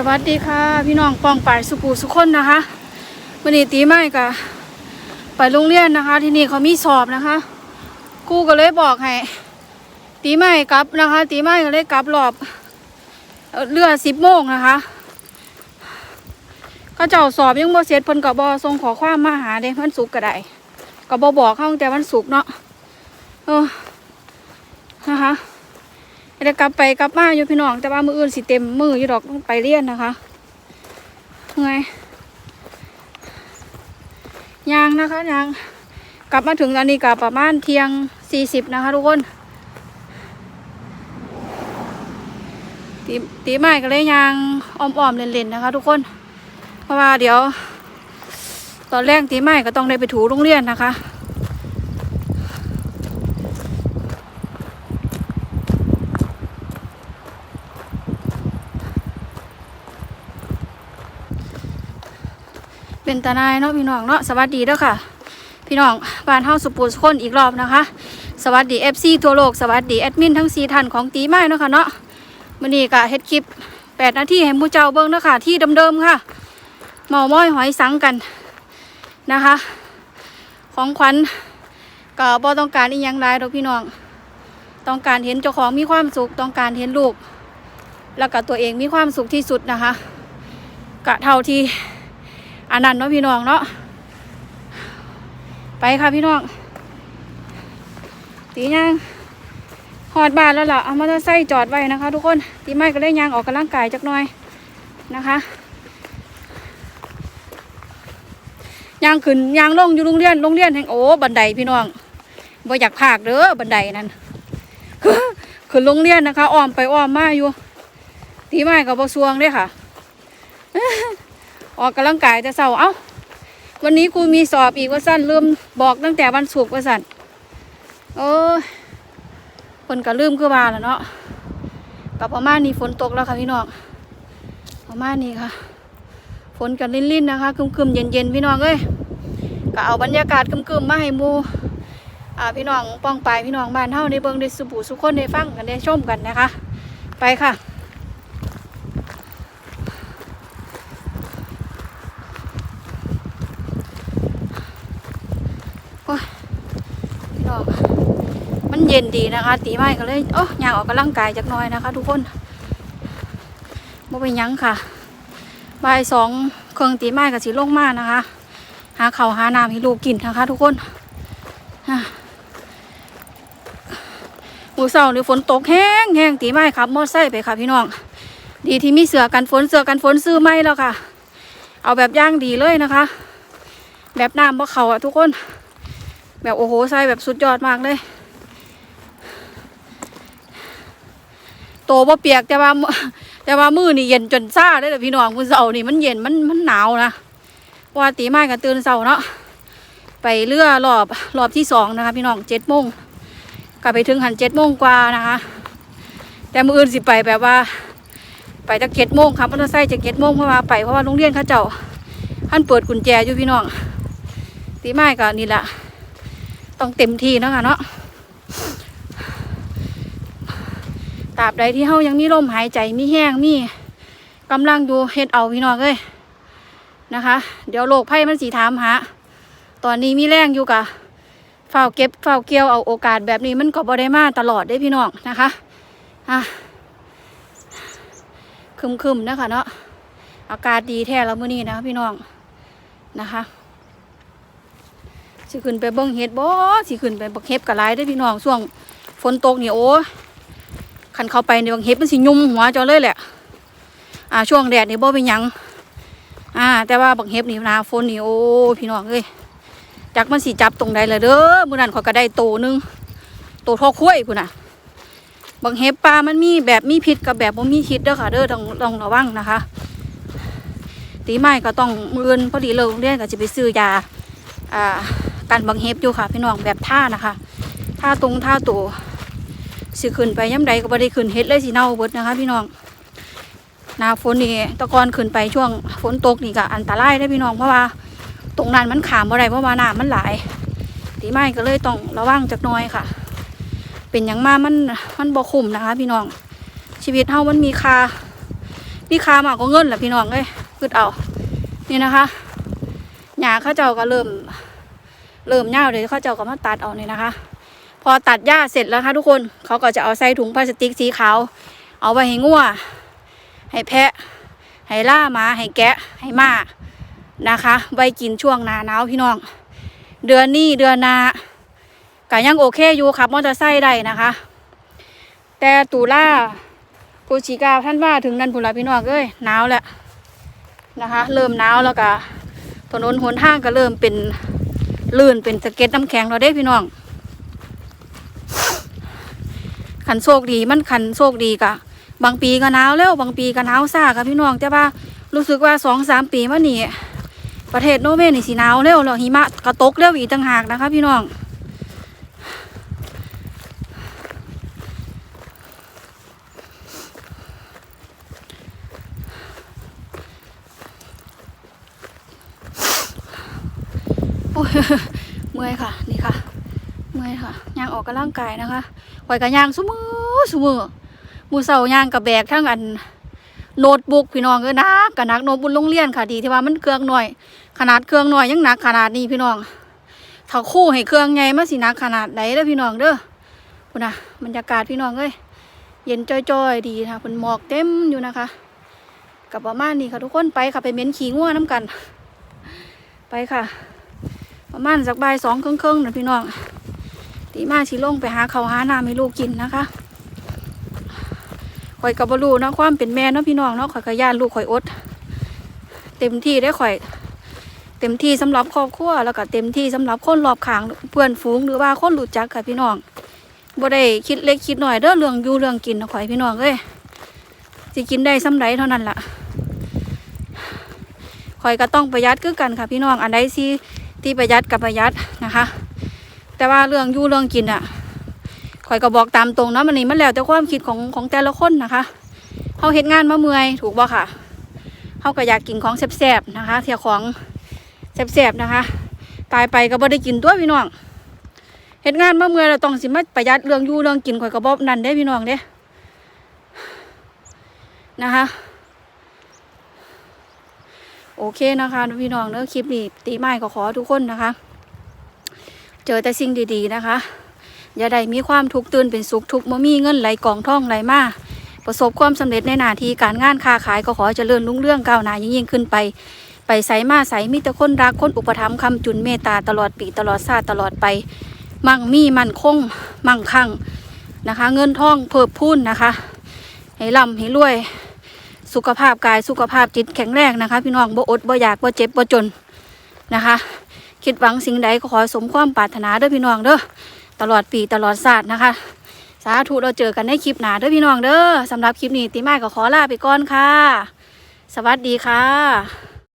สวัสดีค่ะ พี่น้องปองป่ายสุปูสุคนนะคะวันนี้ตีไม่กะไปโรงเรียนนะคะ ที่นี่เขามีสอบนะคะครูก็เลยบอกให้ตีไม่กลับนะคะ ตีไม่ก็เลยกลับรอบเรือสิบโมงนะคะเขาเจ้าสอบยังบ่เสร็จเพิ่นกับบอส่งขอความมาหาเด้วันศุกร์ก็ได้กับบอบอกเขาตั้งแต่วันศุกร์เนาะเออนะคะ ได้กลับไปกลับมาอยู่พี่น้อง แต่ว่ามืออื่นสิเต็มมืออยู่ดอกไปเรียนนะคะไงยางนะคะยางกลับมาถึงตอนนี้กับประมาณเที่ยงสี่สิบนะคะทุกคนตีตีไม้ก็เลยยางอ้อมๆเล่นๆนะคะทุกคน เพราะว่าเดี๋ยว ตอนแรกตีไม้ก็ต้องได้ไปถูโรงเรียนนะคะ เป็นตาหนายเนาะพี่น้องเนาะสวัสดีเด้อค่ะ พี่น้องบ้านเฮาสุปูสคนอีกรอบนะคะ สวัสดี FC ทั่วโลกสวัสดีแอดมินทั้ง4ท่านของตีไม้เนาะค่ะเนาะมื้อนี้ก็เฮ็ดคลิป8นาทีให้หมู่เจ้าเบิ่งเนาะค่ะ ที่เดิมๆค่ะเมาม้อยหอยสังกันนะคะ ของขวัญก็บ่ต้องการอีหยังหลายดอกพี่น้อง ต้องการเห็นเจ้าของมีความสุขต้องการเห็นลูก แล้วก็ตัวเองมีความสุขที่สุดนะคะกะเท่าที่ อันนั้นเนาะพี่น้องเนาะไปค่ะพี่น้องตีย่างหอดบานแล้วล่ะเอามอเตอร์ไซค์จอดไว้นะคะ ทุกคนตีไม่ก็ได้ยางออกกำลังกายจักหน่อยนะคะยางขึ้นยางลงอยู่โรงเรียนโรงเรียนแห่งโอ้บันไดพี่น้องบ่อยากพากเด้อบันไดนั่นขึ้นโรงเรียนนะคะอ้อมไปอ้อมมาอยู่ตีไม้กับบ่สวงเด้ค่ะ ออกกำลังกายแต่เสาร์เอ้าวันนี้ครูมีสอบอีกว่าสั้นลืมบอกตั้งแต่วันศุกร์ว่าสั้นโอ้ยคนก็ลืมคือว่าแล้วเนาะกับประมาณนี้ฝนตกแล้วค่ะพี่น้องประมาณนี้ค่ะ ฝนกันลิ่นๆนะคะคึมๆเย็นๆพี่น้องเอ้ยก็เอาบรรยากาศคึมๆมาให้มูอ่าพี่น้องป้องไปพี่น้องบ้านเฮาได้เบิงได้สุบุสุคนได้ฟังกันได้ชมกันนะคะ ไปค่ะ พี่น้องมันเย็นดีนะคะ ตีไม้ก็เลยโอ้ยางออกกำลังกายจักหน่อยนะคะ ทุกคนบ่เป็นหยังค่ะบ่ายสองเครื่องตีไม้กับสีลงมานะคะ หาเขาหาน้ำให้ลูกกินนะคะ ทุกคนหมูเสานี่ฝนตกแห้งแห้งตีไม้ครับมอดไซค์ไปค่ะพี่น้อง ดีที่มีเสือกันฝนเสือกันฝนซื้อไม่แล้วค่ะ เอาแบบย่างดีเลยนะคะ แบบน้ำบ่เขาอะทุกคน แบบโอ้โหใส่แบบสุดยอดมากเลย โตบ่เปียกแต่ว่า แต่ว่ามือนี่เย็นจนซ่าเลยแต่พี่น้องคุณเสานี่มันเย็นมันมันหนาวนะว่าตีไม้กันตื่นเสาเนาะไปเรือรอบรอบที่สองนะคะ พี่น้องเจ็ดโมงกลับไปถึงหันเจ็ดโมงกว่านะคะ แต่มืออื่นสิไปแบบว่า ไปจากเจ็ดโมงครับมอเตอร์ไซค์จากเจ็ดโมงเพราะว่าไปเพราะว่าโรงเรียนเขาเจ้าท่านเปิดกุญแจอยู่พี่น้องตีไม้ก็นี่แหละ ต้องเต็มที่เนาะคะเนาะตราบใดที่เฮายังมีลมหายใจมีแห้งมีกำลังอยู่เฮ็ดเอาพี่น้องเอ้ยนะคะ เดี๋ยวโรคภัยมันสีถามหาตอนนี้มีแรงอยู่กะเฝ้าเก็บเฝ้าเกี่ยวเอาโอกาสแบบนี้มันก็บ่ได้มาตลอดได้พี่น้องนะคะอะคึมๆนะคะเนาะอากาศดีแท้แล้วมื้อนี้นะพี่น้องนะคะ สิขึ้นไปเบิ้งเห็ดบ่สิขึ้นไปบักเห็บกะไรได้พี่น้องช่วงฝนตกนี่โอ้ขันเข้าไปในบักเห็บมันสิยุ่มหัวจอเลยแหละอ่าช่วงแดดนี่บ่เป็นยังอ่า แต่ว่าบักเห็บนี่นาฝนนี่โอ้พี่น้องเอ้ยจักมันสิจับตรงใดเลยเด้อมื้อนั้นเขาก็ได้โตนึงโตท่อคุ้ยพุ่นน่ะบักเห็บปลามันมีแบบมีพิษกับแบบบ่มีพิษเด้อค่ะเด้อต้องต้องระวังนะคะตีไม้ก็ต้องมืออื่นพอดีเลิกโรงเรียนก็จะไปซื้อยาอ่า การบังเฮฟอยู่ค่ะ พี่น้องแบบท่านะคะท่าตรงท่าตัวสิขึ้นไปย่ำใดก็บ่ได้ขึ้นเฮ็ดเลยสิเน่าเบิดนะคะ พี่น้องหนาฝนนี่ตะกอนขึ้นไปช่วงฝนตกนี่ก็อันตรายได้พี่น้องเพราะว่า ตรงนั้นมันขามบ่ได้เพราะว่าน้ำมันหลายตีไม้ก็เลยต้องระวังจักน่อยค่ะ เป็นอย่างมากมันมันบ่คุ้มนะคะ พี่น้อง ชีวิตเฮามันมีค่านี่คามากกว่าเงินแหละพี่น้องเอ้ยคืดเอา นี่นะคะหญ้าข้าเจ้าก็เริ่ม เริ่มเน่าเลยวเขาเจ้าก็มาตัดเอานี่นะคะ พอตัดหญ้าเสร็จแล้วค่ะทุกคนเขาก็จะเอาใส่ถุงพลาสติกสีขาวเอาไว้ให้งัวให้แพะ ให้ล่าหมา ให้แกะ ให้ม้านะคะไว้กินช่วงหนาหนาวพี่น้อง เดือนนี้เดือนนาก็ยังโอเคอยู่ครับมอเตอร์ไซค์ได้นะคะ แต่ตุลาพฤศจิกาท่านว่าถึงนั้นพุนละพี่น้องเอ้ยหนาวแล้วนะคะ เริ่มหนาวแล้วก็ถนนหนทางก็เริ่มเป็น ลื่นเป็นสะเก็ดน้ำแข็งเราได้พี่น้องขันโชคดีมันขันโชคดีกะ บางปีก็หนาวแล้วบางปีก็หนาวซ่าค่ะพี่น้องแต่ว่ารู้สึกว่าสองสามปีมานี่ประเทศโนเวนี่สีหนาวเร็วแล้วหิมะกระตกเร็วอีกต่างหากนะคะพี่น้อง โอ้ยเมื่อยค่ะ นี่ค่ะ เมื่อยค่ะย่างออกกำลังกายนะคะข่อยกับย่างสมือสมือมือเสาย่างกับแบกทั้งอันโน้ตบุ๊กพี่น้องเอ้ยนักกับนักโน้ตบุ๊กโรงเรียนค่ะดีที่ว่ามันเครื่องหน่อย ขนาดเครื่องหน่อยยังหนักขนาดนี้พี่น้องถ้าคู่ให้เครื่องใหญ่มาสิหนักขนาดไหนเด้อพี่น้องเด้อคุณนะบรรยากาศพี่น้องเอ้ยเย็นจ้อยๆดีค่ะเป็นหมอกเต็มอยู่นะคะกับประมาณนี้ค่ะทุกคนไปค่ะไปเม็นขี้ง่วน้ำกัน ไปค่ะ ประมาณสักบ่ายสองครึ่งๆนะพี่น้องตีมาชิลงไปหาเขาหาน้ำให้ลูกกินนะคะข่อยกับบรูเนาะความเป็นแม่เนาะพี่น้องเนาะข่อยกับย่านลูกข่อยอด เต็มที่ได้ข่อย เต็มที่สำหรับครอบครัวแล้วก็เต็มที่สำหรับคนรอบข้างเพื่อนฝูงหรือว่าคนรู้จักค่ะพี่น้องบ่ได้คิดเล็กคิดหน่อยเด้อเรื่องอยู่เรื่องกินนะข่อยพี่น้องเอ้ยสิกินได้ซ้ำใดเท่านั้นล่ะข่อยก็ต้องประหยัดคือกันค่ะพี่น้องอันใดสิ ที่ประหยัดกับประหยัดนะคะ แต่ว่าเรื่องอยู่เรื่องกินอะข่อยก็บอกตามตรงเนาะมันนี่มันแล้วแต่ความคิดของของแต่ละคนนะคะเขาเฮ็ดงานมาเมื่อยถูกบ่ค่ะเขาก็อยากกินของแซ่บๆนะคะเที่ยของแซ่บๆนะคะ ตายไปก็บ่ได้กินตัวพี่น้องเฮ็ดงานมาเมื่อยเราต้องสิมาประหยัดเรื่องอยู่เรื่องกินข่อยก็บ่นั่นเด้พี่น้องเด้นะคะ โอเคนะคะพี่น้องเนอะคลิปนี้ตีไม้ก็ขอทุกคนนะคะ เจอแต่สิ่งดีๆนะคะ อย่าได้มีความทุกข์ตื่นเป็นสุขทุกข์บ่มีเงินไหลกองท่องไหลมาประสบความสำเร็จในหน้าที่การงานค้าขายก็ขอเจริญรุ่งเรื่องก้าวหน้ายิ่งยิ่งขึ้นไป ไปใสมาใสมีแต่คนรักคนอุปถัมภ์คำจุนเมตตาตลอดปีตลอดชาติตลอดไป มั่งมีมั่นคง มั่งคั่งนะคะ เงินทองเพิ่มพูนนะคะ ให้ร่ำให้รวย สุขภาพกายสุขภาพจิตแข็งแรงนะคะ พี่น้องบ่อดบ่อยากบ่เจ็บบ่จนนะคะ คิดหวังสิ่งใดก็ขอสมความปรารถนาเด้อพี่น้องเด้อตลอดปีตลอดศาสตร์นะคะ สาธุเราเจอกันในคลิปหน้าเด้อพี่น้องเด้อสำหรับคลิปนี้ติมาก็ขอลาไปก่อนค่ะ สวัสดีค่ะ